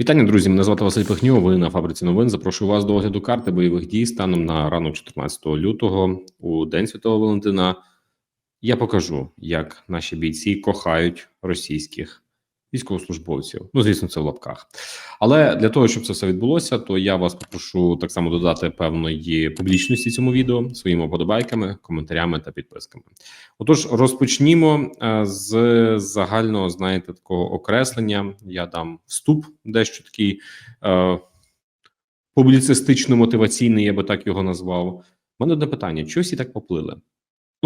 Вітання, друзі. Мене звати Василь Пихньо. Ви на фабриці новин. Запрошую вас до огляду карти бойових дій станом на ранок 14 лютого у День Святого Валентина. Я покажу, як наші бійці кохають російських військовослужбовців. Ну, звісно, це в лапках. Але для того, щоб це все відбулося, то я вас попрошу так само додати певної публічності цьому відео своїми подобайками, коментарями та підписками. Отож, розпочнімо е, з загального, знаєте, такого окреслення. Я дам вступ, дещо такий е, публіцистично-мотиваційний, я би так його назвав. У мене одне питання: чого всі так поплили?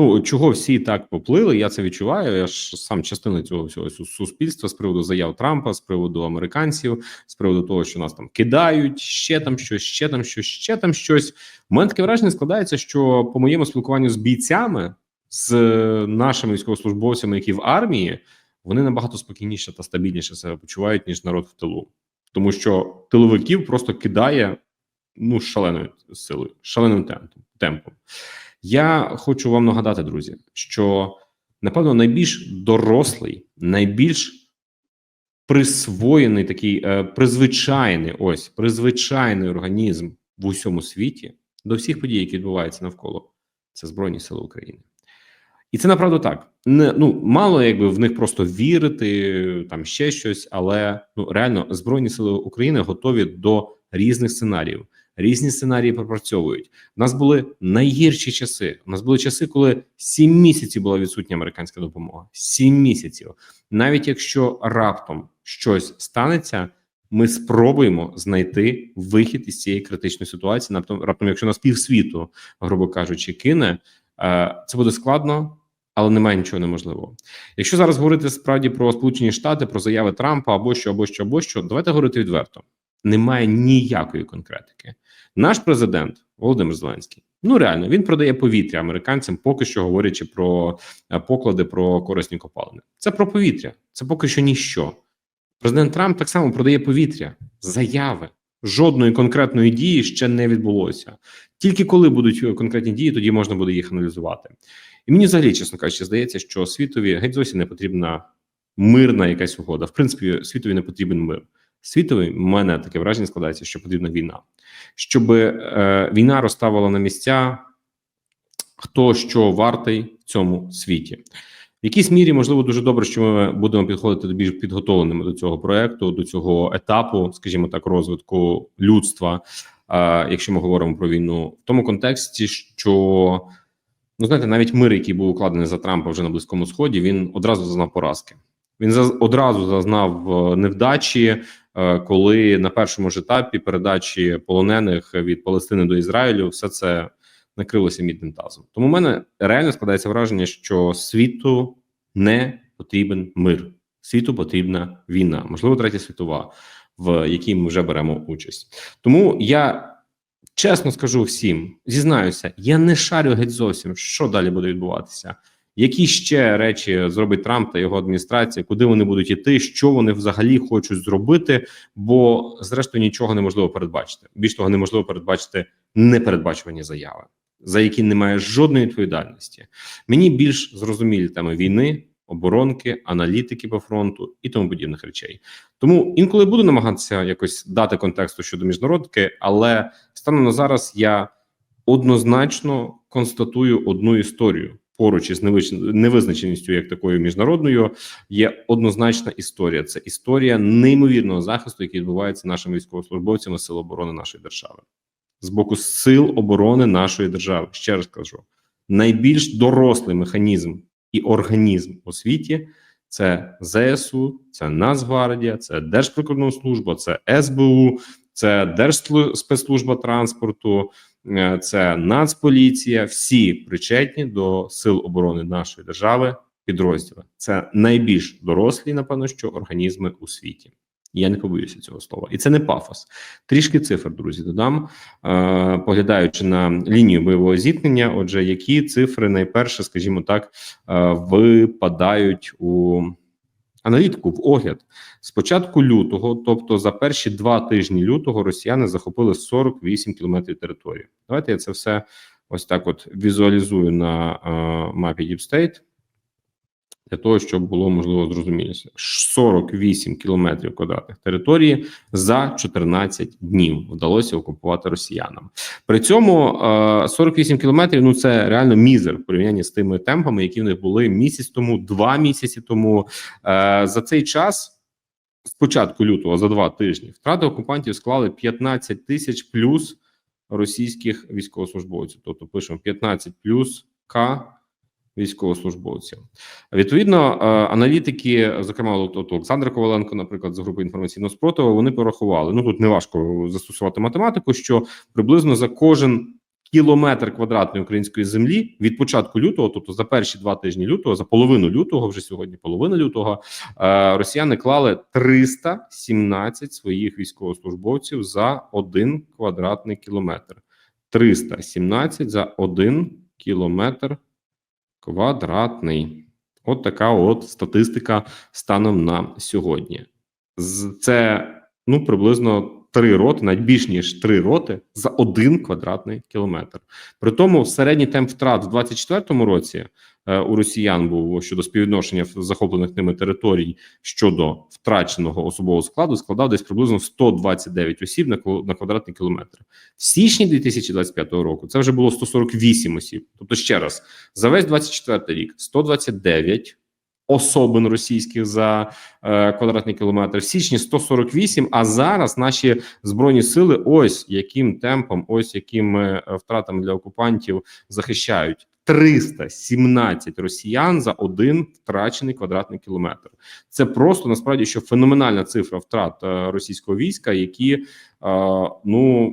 Ну чого всі так поплили? Я це відчуваю. Я ж сам частина цього всього суспільства з приводу заяв Трампа, з приводу американців, з приводу того, що нас там кидають, ще там щось, ще там щось, ще там щось. У мене таке враження складається, що по моєму спілкуванню з бійцями, з нашими військовослужбовцями, які в армії, вони набагато спокійніше та стабільніше себе почувають ніж народ в тилу, тому що тиловиків просто кидає ну шаленою силою, шаленим темпом темпом. Я хочу вам нагадати, друзі, що напевно найбільш дорослий, найбільш присвоєний такий е, призвичайний ось призвичайний організм в усьому світі до всіх подій, які відбуваються навколо, це Збройні Сили України. І це направду так. Не ну мало якби в них просто вірити, там ще щось, але ну реально Збройні Сили України готові до різних сценаріїв різні сценарії пропрацьовують. У нас були найгірші часи. У нас були часи, коли сім місяців була відсутня американська допомога. Сім місяців. Навіть якщо раптом щось станеться, ми спробуємо знайти вихід із цієї критичної ситуації. Раптом, раптом, якщо нас півсвіту, грубо кажучи, кине е, це буде складно. Але немає нічого неможливого. Якщо зараз говорити справді про Сполучені Штати, про заяви Трампа або що, або що, або що, давайте говорити відверто. Немає ніякої конкретики. Наш президент Володимир Зеленський. Ну реально він продає повітря американцям, поки що говорячи про е, поклади про корисні копалини. Це про повітря, це поки що ніщо. Президент Трамп так само продає повітря, заяви. Жодної конкретної дії ще не відбулося. Тільки коли будуть е, конкретні дії, тоді можна буде їх аналізувати. І мені взагалі, чесно кажучи, здається, що світові геть зовсім не потрібна мирна якась угода. В принципі, світові не потрібен мир. Світовий в мене таке враження складається, що потрібна війна, щоб е, війна розставила на місця, хто що вартий в цьому світі. В якійсь мірі можливо дуже добре, що ми будемо підходити до більш підготовленими до цього проекту, до цього етапу, скажімо так, розвитку людства. Е, якщо ми говоримо про війну, в тому контексті, що ну знаєте, навіть мир, який був укладений за Трампа вже на близькому сході, він одразу зазнав поразки. Він одразу зазнав е, невдачі. Е, коли на першому ж етапі передачі полонених від Палестини до Ізраїлю все це накрилося мідним тазом. Тому в мене реально складається враження, що світу не потрібен мир, світу потрібна війна, можливо, третя світова, в якій ми вже беремо участь. Тому я. Чесно скажу всім, зізнаюся, я не шарю геть зовсім, що далі буде відбуватися. Які ще речі зробить Трамп та його адміністрація, куди вони будуть іти, що вони взагалі хочуть зробити? Бо, зрештою, нічого неможливо передбачити. Більш того, неможливо передбачити непередбачувані заяви, за які немає жодної відповідальності. Мені більш зрозумілі теми війни, оборонки, аналітики по фронту і тому подібних речей. Тому інколи буду намагатися якось дати контексту щодо міжнародки, але станом на зараз я однозначно констатую одну історію поруч із невизначеністю, як такою міжнародною, є однозначна історія. Це історія неймовірного захисту, який відбувається нашими військовослужбовцями сил оборони нашої держави з боку сил оборони нашої держави. Ще раз кажу: найбільш дорослий механізм і організм у світі. Це ЗСУ, це Нацгвардія, це Держприкордонслужба, це СБУ, це Держспецслужба транспорту, це Нацполіція, всі причетні до сил оборони нашої держави. Підрозділи це найбільш дорослі, напевно, що організми у світі. Я не побоюся цього слова, і це не пафос. Трішки цифр, друзі, додам, е, поглядаючи на лінію бойового зіткнення. Отже, які цифри найперше, скажімо так, е, випадають у Аналітику в огляд з початку лютого, тобто за перші два тижні лютого, росіяни захопили 48 кілометрів території. Давайте я це все ось так: от візуалізую на е, мапі Deep State. для того, щоб було можливо зрозуміліше. 48 кілометрів квадратних території за 14 днів вдалося окупувати росіянам. При цьому е, 48 кілометрів ну це реально мізер в порівнянні з тими темпами, які в них були місяць тому, два місяці тому. Е, За цей час. З початку лютого за два тижні втрати окупантів склали 15 тисяч плюс російських військовослужбовців. Тобто пишемо 15 плюс К військовослужбовців. Відповідно, е, аналітики, зокрема, от, Олександр Коваленко, наприклад, з групи інформаційного спротиву, вони порахували. Ну тут не важко застосувати математику, що приблизно за кожен кілометр квадратної української землі від початку лютого, тобто за перші два тижні лютого, за половину лютого, вже сьогодні половина лютого, е, росіяни клали 317 своїх військовослужбовців за один квадратний кілометр. 317 за один кілометр квадратний. От така от статистика станом на сьогодні. Це ну приблизно три роти, навіть більш ніж три роти за один квадратний кілометр. При тому середній темп втрат в 24-му році у росіян був щодо співвідношення захоплених ними територій щодо втраченого особового складу складав десь приблизно 129 осіб на квадратний кілометр. В січні 2025 року це вже було 148 осіб. Тобто, ще раз, за весь 24 рік 129 особин російських за е, квадратний кілометр. В січні 148, а зараз наші збройні сили ось яким темпом, ось якими е, втратами для окупантів захищають. 317 росіян за один втрачений квадратний кілометр. Це просто насправді що феноменальна цифра втрат е, російського війська, які е, ну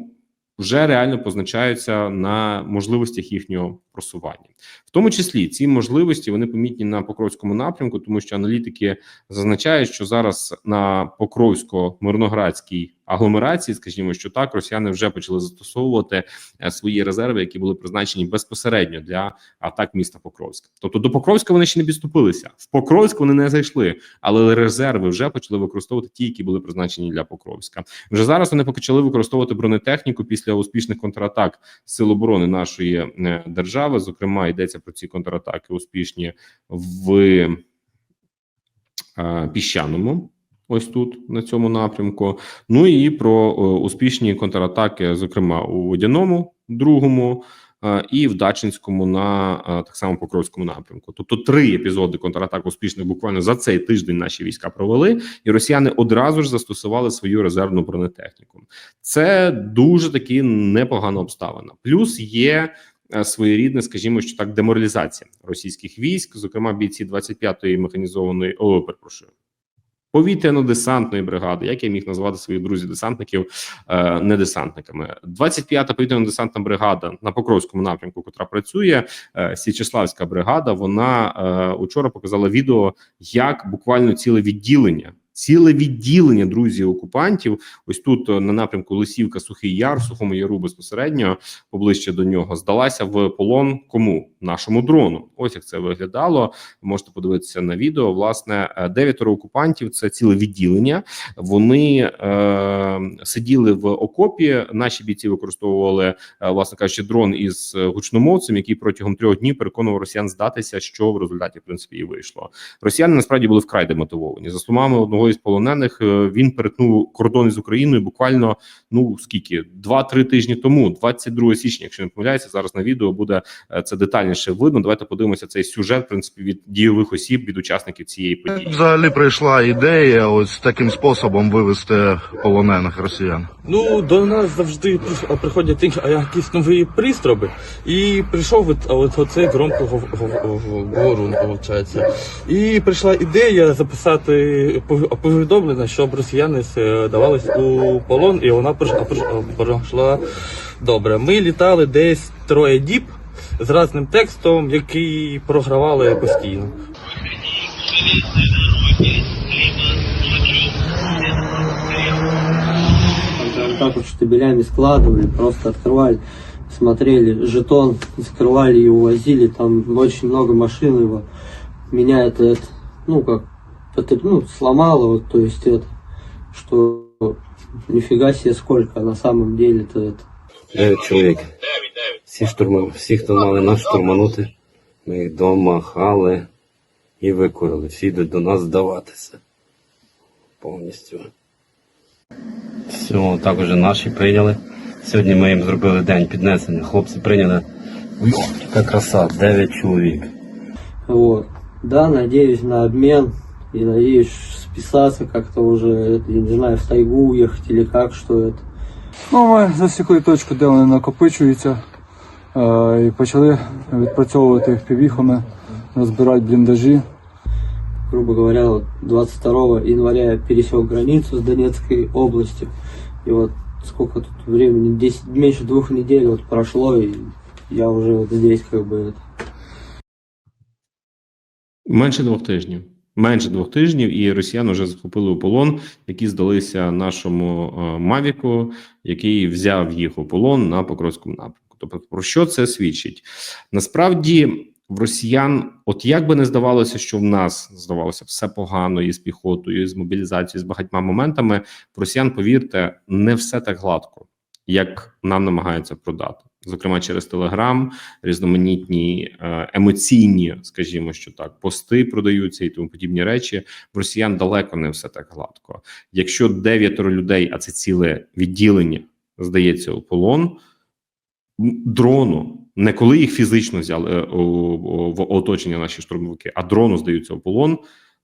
вже реально позначаються на можливостях їхнього просування. В тому числі ці можливості вони помітні на Покровському напрямку, тому що аналітики зазначають, що зараз на Покровсько-Мирноградській агломерації, скажімо, що так, росіяни вже почали застосовувати е, свої резерви, які були призначені безпосередньо для атак міста Покровська. Тобто до Покровська вони ще не підступилися. В Покровськ вони не зайшли, але резерви вже почали використовувати ті, які були призначені для Покровська. Вже зараз вони почали використовувати бронетехніку після успішних контратак сил оборони нашої е, держави. Зокрема, йдеться про ці контратаки успішні в е, піщаному. Ось тут на цьому напрямку. Ну і про е, успішні контратаки, зокрема у водяному, другому е, і в Дачинському на е, так само Покровському напрямку. Тобто три епізоди контратак успішних буквально за цей тиждень наші війська провели, і росіяни одразу ж застосували свою резервну бронетехніку. Це дуже таки непогана обставина. Плюс є своєрідне, скажімо, що так, деморалізація російських військ, зокрема бійці 25-ї механізованої, о, перепрошую. Повітряно-десантної бригади, як я міг назвати своїх друзів-десантників е, не десантниками. 25-та повітряно-десантна бригада на Покровському напрямку, котра працює, е, Січеславська бригада. Вона е, учора показала відео, як буквально ціле відділення, ціле відділення друзі окупантів. Ось тут е, на напрямку Лисівка, Сухий Яр, Сухому Яру безпосередньо поближче до нього здалася в полон кому нашому дрону. Ось як це виглядало. Можете подивитися на відео. Власне, е, дев'ятеро окупантів це ціле відділення. Вони е, сиділи в окопі. Наші бійці використовували, е, власне кажучи, дрон із гучномовцем, який протягом трьох днів переконував росіян здатися, що в результаті в принципі і вийшло. Росіяни насправді були вкрай демотивовані. За словами одного із полонених, е, він перетнув кордон із Україною буквально ну скільки два-три тижні тому, 22 січня, якщо не помиляюся, зараз на відео буде е, це детальніше видно. Давайте подивимося цей сюжет, в принципі, від дійових осіб, від учасників цієї події. Взагалі прийшла ідея ось таким способом вивести полонених росіян. Ну, до нас завжди приходять якісь нові пристроби. І прийшов от, оцей громкоговорун, виходить. І прийшла ідея записати пов- повідомлення, щоб росіяни е, давались у полон, і вона пройшла, пройшла- пройшла добре. Ми літали десь троє діб з разним текстом, який програвали постійно. Там вот так вот штабелями складывали, просто открывали, смотрели жетон, закрывали и увозили. Там очень много машин его. Меня это, это, ну как, потр- ну, сломало, вот, то есть это, что нифига себе сколько, а на самом деле-то это. Дев'ять чоловік. Всі штурмали, всі, хто мали нас штурманути. Ми їх домахали. і викурили. Всі йдуть до нас здаватися. Повністю. Все, так уже наші прийняли. Сьогодні ми їм зробили день піднесення. Хлопці прийняли. Ой, яка краса, 9 чоловік. Вот. Да, надеюсь на обмен и надеюсь списаться как-то уже, я не знаю, в тайгу уехать или как, что это. Ну, ми засікли точку, де вони накопичуються, е, і почали відпрацьовувати їх півіхами, розбирати бліндажі. грубо говоря, вот 22 января я пересек границу с Донецкой областью. И вот сколько тут времени, 10, меньше двух недель вот прошло, и я уже вот здесь как бы это. Менше двох тижнів. Менше двох тижнів, і росіяни вже захопили у полон, які здалися нашому е, Мавіку, який взяв їх у полон на Покровському напрямку. Тобто, про що це свідчить? Насправді, в росіян, от як би не здавалося, що в нас здавалося все погано і з піхотою, і з мобілізацією, з багатьма моментами. В росіян, повірте, не все так гладко, як нам намагаються продати. Зокрема, через Телеграм, різноманітні е, емоційні, скажімо, що так, пости продаються і тому подібні речі. В росіян далеко не все так гладко. Якщо дев'ятеро людей, а це ціле відділення, здається у полон дрону, не коли їх фізично взяли е, в оточення наші штурмовики, а дрону здаються у полон.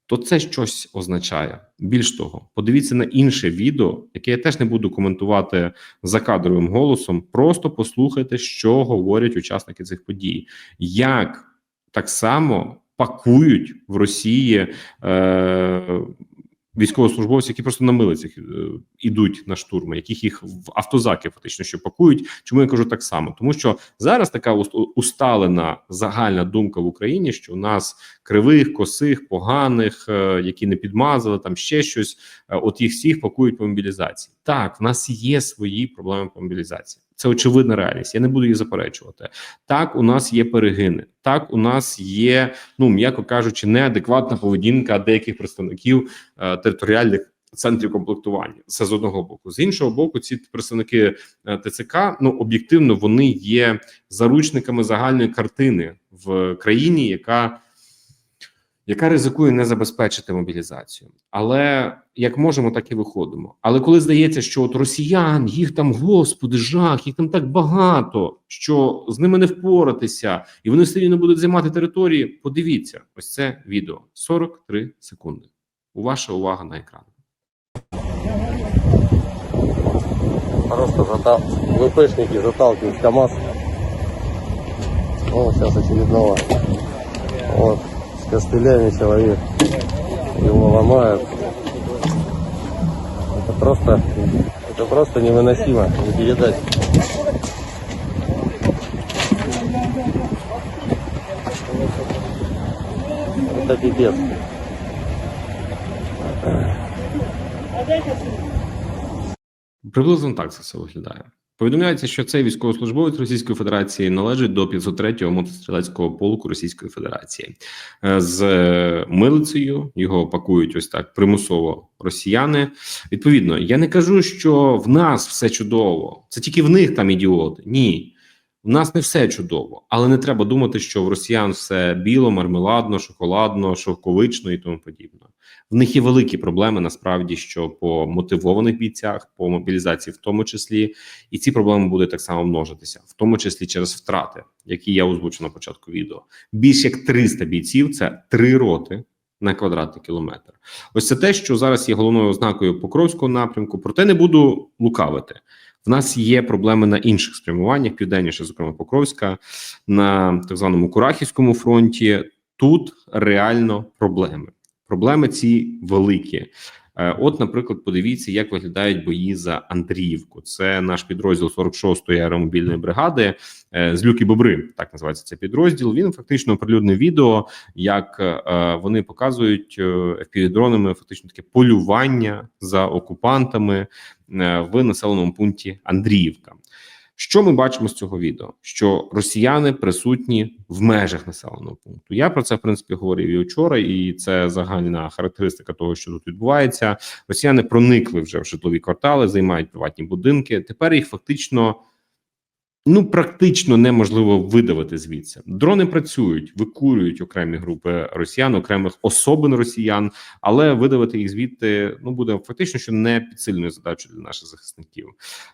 То це щось означає. Більш того, подивіться на інше відео, яке я теж не буду коментувати за кадровим голосом. Просто послухайте, що говорять учасники цих подій, як так само пакують в Росії е, військовослужбовці, які просто на милицях е, ідуть на штурми, яких їх в автозаки фактично що пакують. Чому я кажу так само? Тому що зараз така усталена загальна думка в Україні, що у нас кривих, косих, поганих, е, які не підмазали, там ще щось. е, От їх всіх пакують по мобілізації. Так, в нас є свої проблеми по мобілізації. Це очевидна реальність. Я не буду її заперечувати. Так, у нас є перегини. Так, у нас є, ну м'яко кажучи, неадекватна поведінка деяких представників е, територіальних центрів комплектування. Це з одного боку. З іншого боку, ці представники е, ТЦК ну об'єктивно вони є заручниками загальної картини в країні, яка яка ризикує не забезпечити мобілізацію. Але як можемо, так і виходимо. Але коли здається, що от росіян, їх там, господи, жах, їх там так багато, що з ними не впоратися, і вони все рівно будуть займати території. Подивіться, ось це відео 43 секунди. У Ваша увага на екран. Просто затал... ВПшники заталкивают КАМАЗ. О, сейчас очередного. Вот, костылями человек. Его ломают. Это просто, это просто невыносимо, не передать. Это пипец. Приблизно так це все виглядає. Повідомляється, що цей військовослужбовець Російської Федерації належить до 503-го мотострілецького полку Російської Федерації Е, з е, милицею. Його пакують ось так примусово росіяни. Відповідно, я не кажу, що в нас все чудово. Це тільки в них там ідіоти. Ні. В нас не все чудово, але не треба думати, що в росіян все біло, мармеладно, шоколадно, шовковично і тому подібне. В них є великі проблеми насправді, що по мотивованих бійцях, по мобілізації, в тому числі, і ці проблеми будуть так само множитися, в тому числі через втрати, які я озвучив на початку відео. Більш як 300 бійців це три роти на квадратний кілометр. Ось це те, що зараз є головною ознакою Покровського напрямку. Проте не буду лукавити. В нас є проблеми на інших спрямуваннях, південніше, зокрема Покровська, на так званому Курахівському фронті. Тут реально проблеми. Проблеми ці великі. Е, От, наприклад, подивіться, як виглядають бої за Андріївку. Це наш підрозділ 46-ї аеромобільної бригади е, з Люки Бобри. Так називається цей підрозділ. Він фактично оприлюднив відео, як е, вони показують FPV-дронами фактично таке полювання за окупантами в населеному пункті Андріївка. Що ми бачимо з цього відео? Що росіяни присутні в межах населеного пункту. Я про це в принципі говорив і вчора, і це загальна характеристика того, що тут відбувається. Росіяни проникли вже в житлові квартали, займають приватні будинки. Тепер їх фактично ну практично неможливо видавити звідси. Дрони працюють, викурюють окремі групи росіян, окремих особин росіян, але видавити їх звідти ну буде фактично, що не підсильною задачою для наших захисників.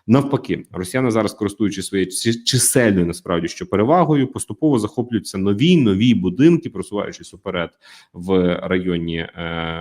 Навпаки, росіяни зараз, користуючись своєю чисельною насправді що перевагою, поступово захоплюються нові нові будинки, просуваючись уперед в районі е,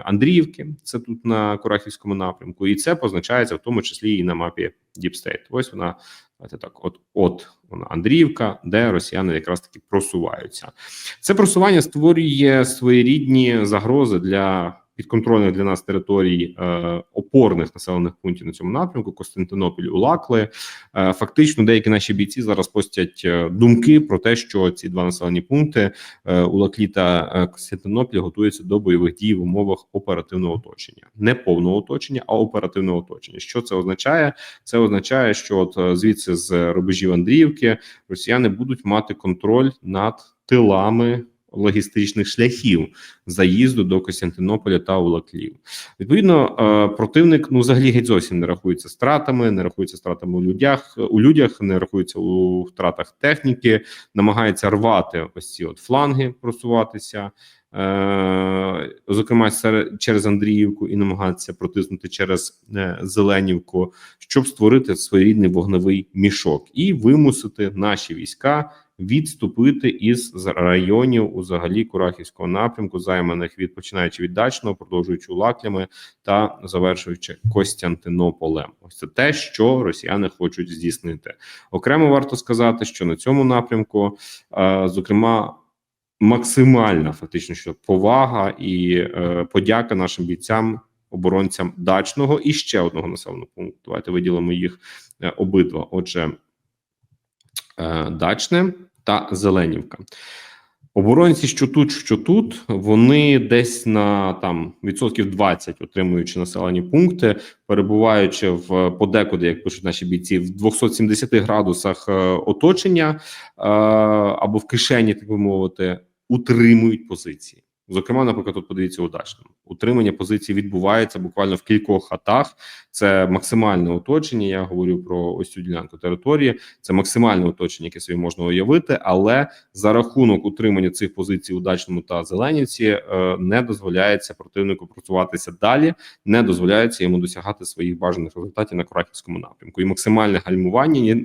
Андріївки. Це тут на Курахівському напрямку, і це позначається в тому числі і на мапі State. Ось вона. Давайте так, от от вона Андріївка, де росіяни якраз таки просуваються. Це просування створює своєрідні загрози для підконтрольних для нас територій е, опорних населених пунктів на цьому напрямку Костянтинополь, Улакли. Е, фактично, деякі наші бійці зараз постять е, думки про те, що ці два населені пункти Улаклі та Костянтинополь готуються до бойових дій в умовах оперативного оточення, не повного оточення, а оперативного оточення. Що це означає? Це означає, що от звідси з рубежів Андріївки росіяни будуть мати контроль над тилами логістичних шляхів заїзду до Костянтинополя та Улаклів. Відповідно, е, противник ну взагалі геть зовсім не рахується стратами, не рахується стратами у людях, у людях, не рахується у втратах техніки, намагається рвати ось ці от фланги, просуватися. Е, зокрема, через Андріївку і намагатися протиснути через е, Зеленівку, щоб створити своєрідний вогневий мішок і вимусити наші війська відступити із районів узагалі Курахівського напрямку, займаних від починаючи від дачного, продовжуючи Лаклями та завершуючи Костянтинополем. Ось це те, що росіяни хочуть здійснити. Окремо варто сказати, що на цьому напрямку, е, зокрема. Максимальна фактично що повага і е, подяка нашим бійцям, оборонцям дачного і ще одного населеного пункту. Давайте виділимо їх е, обидва. Отже, е, дачне та Зеленівка. Оборонці, що тут, що тут, вони десь на там відсотків 20 отримуючи населені пункти, перебуваючи в подекуди, як пишуть наші бійці, в 270 градусах е, оточення е, або в кишені, так би мовити, утримують позиції. Зокрема, наприклад, тут подивіться удачному. Утримання позицій відбувається буквально в кількох хатах. Це максимальне оточення. Я говорю про ось цю ділянку території. Це максимальне оточення, яке собі можна уявити, але за рахунок утримання цих позицій у дачному та зеленівці е, не дозволяється противнику просуватися далі, не дозволяється йому досягати своїх бажаних результатів на Краківському напрямку. І максимальне гальмування є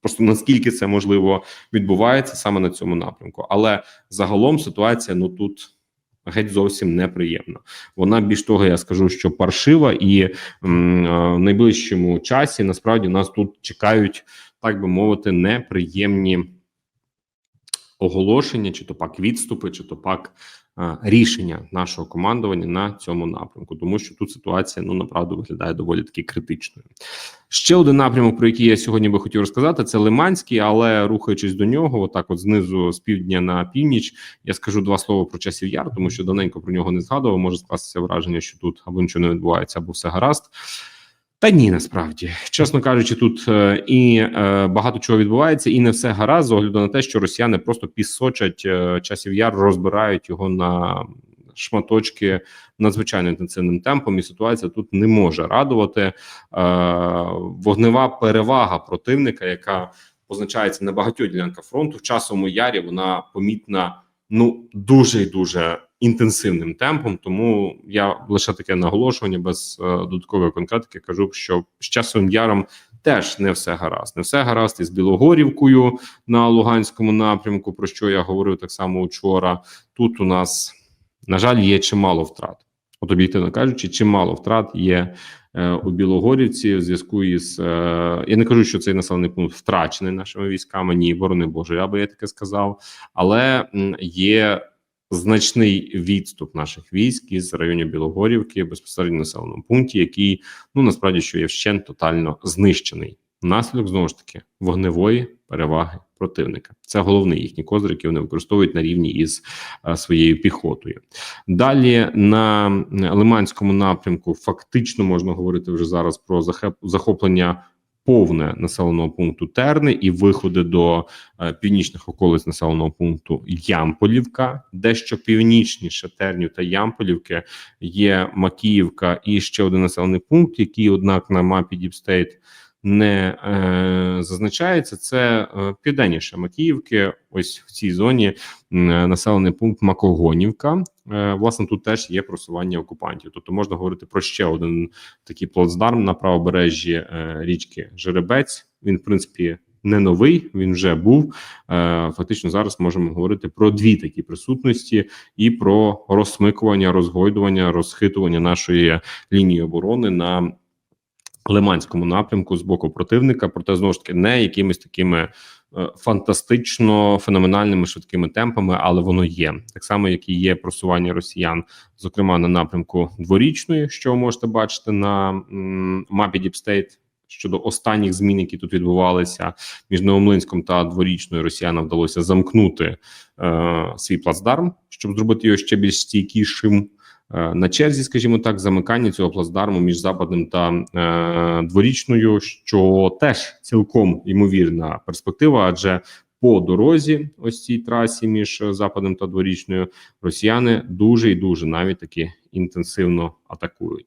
просто наскільки це можливо відбувається саме на цьому напрямку. Але загалом ситуація ну тут. Геть зовсім неприємна. Вона більш того, я скажу, що паршива, і м, е, в найближчому часі насправді нас тут чекають, так би мовити, неприємні оголошення, чи то пак відступи, чи то пак рішення нашого командування на цьому напрямку, тому що тут ситуація ну направду виглядає доволі таки критичною. Ще один напрямок, про який я сьогодні би хотів розказати, це Лиманський, але рухаючись до нього, отак, от знизу з півдня на північ, я скажу два слова про часів яр, тому що давненько про нього не згадував. Може скластися враження, що тут або нічого не відбувається, або все гаразд. Та ні, насправді, чесно кажучи, тут е, і е, багато чого відбувається, і не все гаразд з огляду на те, що росіяни просто пісочать е, часів яр, розбирають його на шматочки надзвичайно інтенсивним темпом, і ситуація тут не може радувати. Вогнева перевага противника, яка позначається на багатьох ділянках фронту, в часовому ярі вона помітна ну дуже і дуже інтенсивним темпом. Тому я лише таке наголошування без е, додаткової конкретики кажу, що з часовим яром теж не все гаразд. Не все гаразд із Білогорівкою на Луганському напрямку, про що я говорив так само вчора. Тут у нас, на жаль, є чимало втрат. От об'єктивно кажучи, чимало втрат є у Білогорівці в зв'язку із е, я не кажу, що цей населений пункт втрачений нашими військами. Ні, борони Боже, я би я таке сказав, але є значний відступ наших військ із районів Білогорівки безпосередньо населеному пункті, який ну насправді що є вщент тотально знищений. Наслідок знову ж таки вогневої переваги противника. Це головний їхній козир, який вони використовують на рівні із е, своєю піхотою. Далі на Лиманському напрямку фактично можна говорити вже зараз про захоплення повне населеного пункту Терни і виходи до е, північних околиць населеного пункту Ямполівка, дещо північніше Тернів та Ямполівки є Макіївка і ще один населений пункт, який, однак, на мапі Діпстейт не е, зазначається, це е, південніше Макіївки. Ось в цій зоні е, населений пункт Макогонівка. Е, власне, тут теж є просування окупантів. Тобто можна говорити про ще один такий плацдарм на правобережжі е, річки Жеребець. Він, в принципі, не новий, він вже був. Е, фактично, зараз можемо говорити про дві такі присутності і про розсмикування, розгойдування, розхитування нашої лінії оборони на Лиманському напрямку з боку противника, проте знову ж таки не якимись такими е, фантастично феноменальними швидкими темпами, але воно є так само, як і є просування росіян, зокрема на напрямку дворічної, що ви можете бачити на мапі Діпстейт. Щодо останніх змін, які тут відбувалися між Новомлинськом та дворічною, росіянам вдалося замкнути е, свій плацдарм, щоб зробити його ще більш стійкішим. Е, на черзі, скажімо так, замикання цього плацдарму між западним та е, дворічною, що теж цілком ймовірна перспектива, адже по дорозі, ось цій трасі між западним та дворічною, росіяни дуже і дуже навіть таки інтенсивно атакують.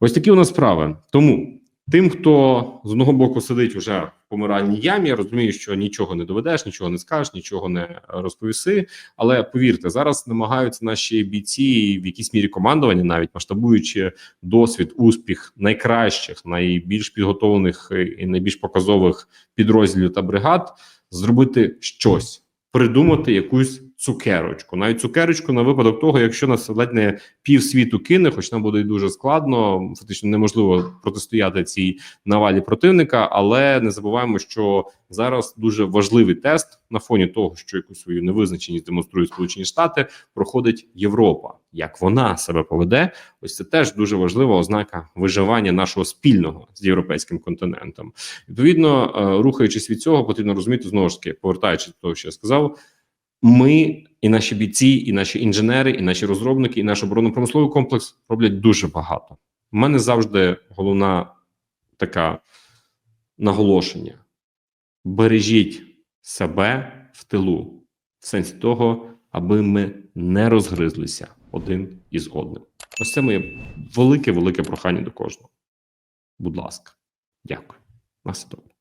Ось такі у нас справи. Тому тим, хто з одного боку сидить уже в помиральній ямі, я розумію, що нічого не доведеш, нічого не скажеш, нічого не розповіси. Але повірте, зараз намагаються наші бійці в якійсь мірі командування, навіть масштабуючи досвід, успіх найкращих, найбільш підготовлених і найбільш показових підрозділів та бригад, зробити щось, придумати якусь цукерочку, навіть цукерочку на випадок того, якщо нас ледь не пів світу кине, хоч нам буде дуже складно, фактично неможливо протистояти цій навалі противника. Але не забуваємо, що зараз дуже важливий тест на фоні того, що якусь свою невизначеність демонструють Сполучені Штати, проходить Європа. Як вона себе поведе, ось це теж дуже важлива ознака виживання нашого спільного з європейським континентом. Відповідно, е, рухаючись від цього, потрібно розуміти знову ж таки, повертаючись до того, що я сказав. Ми і наші бійці, і наші інженери, і наші розробники, і наш оборонно-промисловий комплекс роблять дуже багато. У мене завжди головна така наголошення: бережіть себе в тилу, в сенсі того, аби ми не розгризлися один із одним. Ось це моє велике, велике прохання до кожного. Будь ласка, дякую. На все добре.